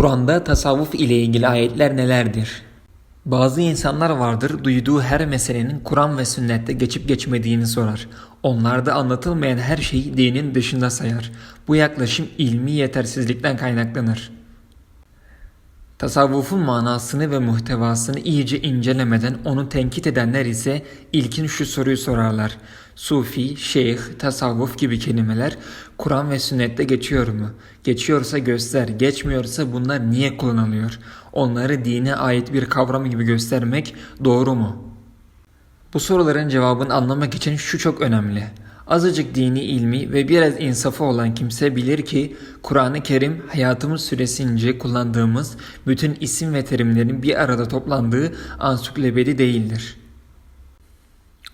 Kur'an'da tasavvuf ile ilgili ayetler nelerdir? Bazı insanlar vardır duyduğu her meselenin Kur'an ve sünnette geçip geçmediğini sorar. Onlarda anlatılmayan her şeyi dinin dışında sayar. Bu yaklaşım ilmi yetersizlikten kaynaklanır. Tasavvufun manasını ve muhtevasını iyice incelemeden onu tenkit edenler ise ilkin şu soruyu sorarlar. Sufi, şeyh, tasavvuf gibi kelimeler Kur'an ve sünnette geçiyor mu? Geçiyorsa göster, geçmiyorsa bunlar niye kullanılıyor? Onları dine ait bir kavram gibi göstermek doğru mu? Bu soruların cevabını anlamak için şu çok önemli. Azıcık dini ilmi ve biraz insafı olan kimse bilir ki Kur'an-ı Kerim hayatımız süresince kullandığımız bütün isim ve terimlerin bir arada toplandığı ansiklopedi değildir.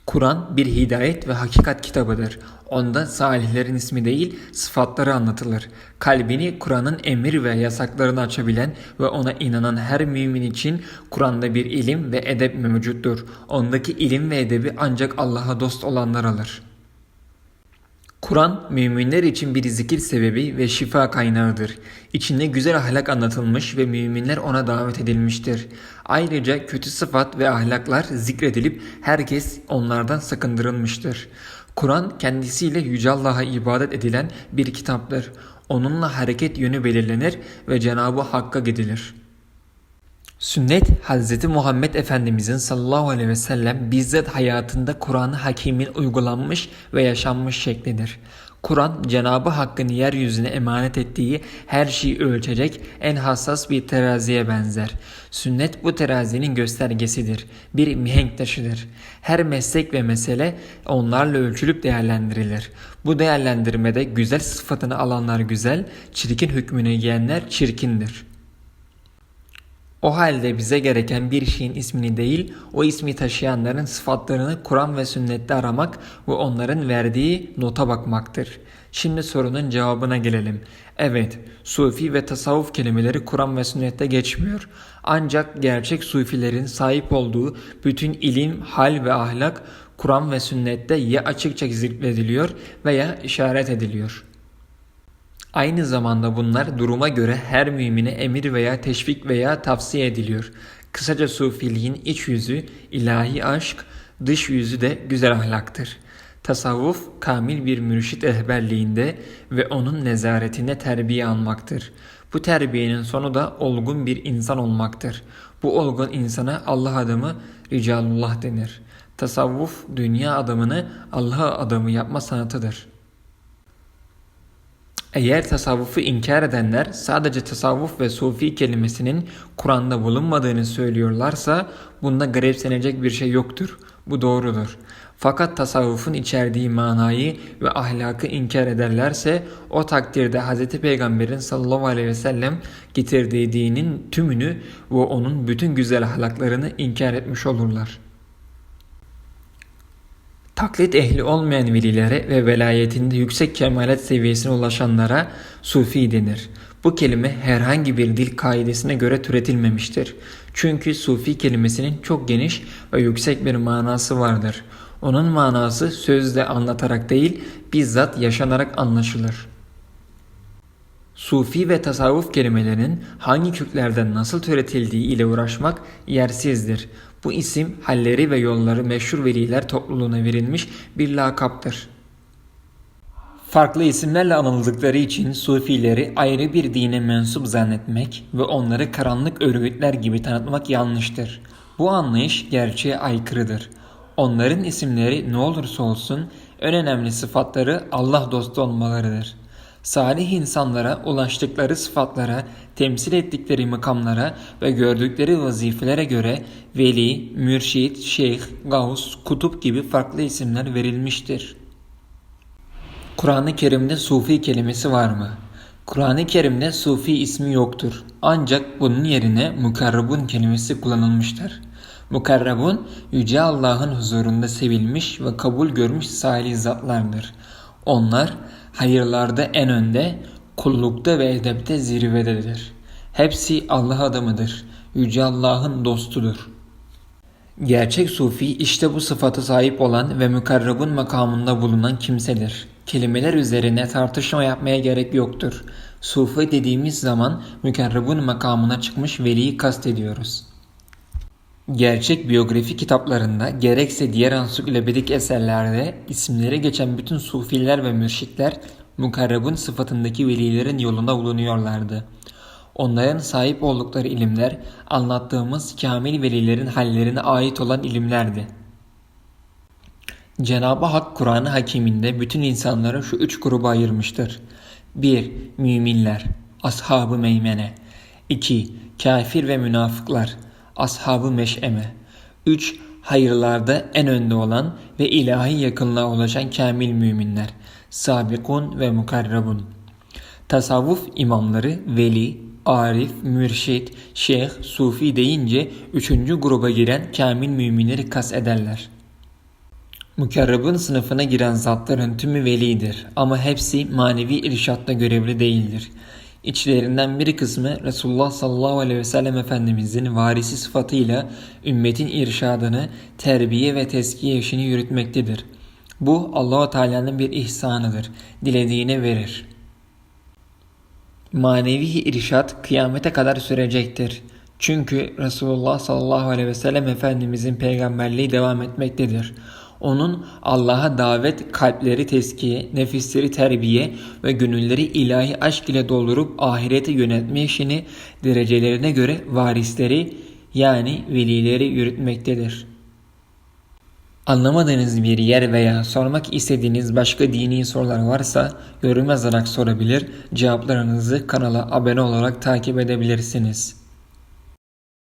Kur'an bir hidayet ve hakikat kitabıdır. Onda salihlerin ismi değil, sıfatları anlatılır. Kalbini Kur'an'ın emir ve yasaklarını açabilen ve ona inanan her mümin için Kur'an'da bir ilim ve edep mevcuttur. Ondaki ilim ve edebi ancak Allah'a dost olanlar alır. Kur'an müminler için bir zikir sebebi ve şifa kaynağıdır. İçinde güzel ahlak anlatılmış ve müminler ona davet edilmiştir. Ayrıca kötü sıfat ve ahlaklar zikredilip herkes onlardan sakındırılmıştır. Kur'an kendisiyle Yüce Allah'a ibadet edilen bir kitaptır. Onunla hareket yönü belirlenir ve Cenab-ı Hakk'a gidilir. Sünnet Hz. Muhammed Efendimizin sallallahu aleyhi ve sellem bizzat hayatında Kur'an-ı Hakim'in uygulanmış ve yaşanmış şeklidir. Kur'an Cenabı Hakk'ın yeryüzüne emanet ettiği her şeyi ölçecek en hassas bir teraziye benzer. Sünnet bu terazinin göstergesidir. Bir mihenk taşıdır. Her meslek ve mesele onlarla ölçülüp değerlendirilir. Bu değerlendirmede güzel sıfatını alanlar güzel, çirkin hükmünü giyenler çirkindir. O halde bize gereken bir şeyin ismini değil, o ismi taşıyanların sıfatlarını Kur'an ve sünnette aramak ve onların verdiği nota bakmaktır. Şimdi sorunun cevabına gelelim. Evet, sufi ve tasavvuf kelimeleri Kur'an ve sünnette geçmiyor. Ancak gerçek sufilerin sahip olduğu bütün ilim, hal ve ahlak Kur'an ve sünnette ya açıkça zikrediliyor veya işaret ediliyor. Aynı zamanda bunlar duruma göre her mümine emir veya teşvik veya tavsiye ediliyor. Kısaca sufiliğin iç yüzü ilahi aşk, dış yüzü de güzel ahlaktır. Tasavvuf kamil bir mürşit rehberliğinde ve onun nezaretinde terbiye almaktır. Bu terbiyenin sonu da olgun bir insan olmaktır. Bu olgun insana Allah adamı Ricalullah denir. Tasavvuf dünya adamını Allah adamı yapma sanatıdır.'' Eğer tasavvufu inkar edenler sadece tasavvuf ve sufi kelimesinin Kur'an'da bulunmadığını söylüyorlarsa bunda garipsenecek bir şey yoktur. Bu doğrudur. Fakat tasavvufun içerdiği manayı ve ahlakı inkar ederlerse o takdirde Hz. Peygamber'in sallallahu aleyhi ve sellem getirdiği dinin tümünü ve onun bütün güzel ahlaklarını inkar etmiş olurlar.'' Taklit ehli olmayan velilere ve velayetinde yüksek kemalet seviyesine ulaşanlara sufi denir. Bu kelime herhangi bir dil kaidesine göre türetilmemiştir. Çünkü sufi kelimesinin çok geniş ve yüksek bir manası vardır. Onun manası sözle anlatarak değil, bizzat yaşanarak anlaşılır. Sufi ve tasavvuf kelimelerinin hangi köklerden nasıl türetildiği ile uğraşmak yersizdir. Bu isim halleri ve yolları meşhur veliler topluluğuna verilmiş bir lakaptır. Farklı isimlerle anıldıkları için Sufileri ayrı bir dine mensup zannetmek ve onları karanlık örgütler gibi tanıtmak yanlıştır. Bu anlayış gerçeğe aykırıdır. Onların isimleri ne olursa olsun en önemli sıfatları Allah dostu olmalarıdır salih insanlara ulaştıkları sıfatlara, temsil ettikleri makamlara ve gördükleri vazifelere göre veli, mürşit, şeyh, gavus, kutup gibi farklı isimler verilmiştir. Kur'an-ı Kerim'de sufi kelimesi var mı? Kur'an-ı Kerim'de sufi ismi yoktur. Ancak bunun yerine mukarrabun kelimesi kullanılmıştır. Mukarrabun, Yüce Allah'ın huzurunda sevilmiş ve kabul görmüş salih zatlardır. Onlar hayırlarda en önde, kullukta ve edepte zirvededir. Hepsi Allah adamıdır. Yüce Allah'ın dostudur. Gerçek sufi işte bu sıfatı sahip olan ve mükarrabın makamında bulunan kimsedir. Kelimeler üzerine tartışma yapmaya gerek yoktur. Sufi dediğimiz zaman mükerrebun makamına çıkmış veliyi kastediyoruz. Gerçek biyografi kitaplarında gerekse diğer ansiklopedik eserlerde isimleri geçen bütün sufiler ve mürşitler mukarrebun sıfatındaki velilerin yolunda bulunuyorlardı. Onların sahip oldukları ilimler anlattığımız kamil velilerin hallerine ait olan ilimlerdi. Cenab-ı Hak Kur'an-ı Hakiminde bütün insanları şu üç gruba ayırmıştır. 1. Müminler, ashab-ı meymene. 2. Kafir ve münafıklar, ashab-ı meş'eme. 3. Hayırlarda en önde olan ve ilahi yakınlığa ulaşan kamil müminler, sabikun ve mukarrabun. Tasavvuf imamları veli, arif, mürşit, şeyh, sufi deyince üçüncü gruba giren kamil müminleri kas ederler. Mükerrebin sınıfına giren zatların tümü velidir ama hepsi manevi irşatta görevli değildir. İçlerinden bir kısmı Resulullah sallallahu aleyhi ve sellem Efendimizin varisi sıfatıyla ümmetin irşadını, terbiye ve teskiye işini yürütmektedir. Bu Allahu Teala'nın bir ihsanıdır. Dilediğine verir. Manevi irşat kıyamete kadar sürecektir. Çünkü Resulullah sallallahu aleyhi ve sellem Efendimizin peygamberliği devam etmektedir. Onun Allah'a davet, kalpleri teskiye, nefisleri terbiye ve gönülleri ilahi aşk ile doldurup ahirete yöneltme işini derecelerine göre varisleri yani velileri yürütmektedir. Anlamadığınız bir yer veya sormak istediğiniz başka dini sorular varsa yorum yazarak sorabilir, cevaplarınızı kanala abone olarak takip edebilirsiniz.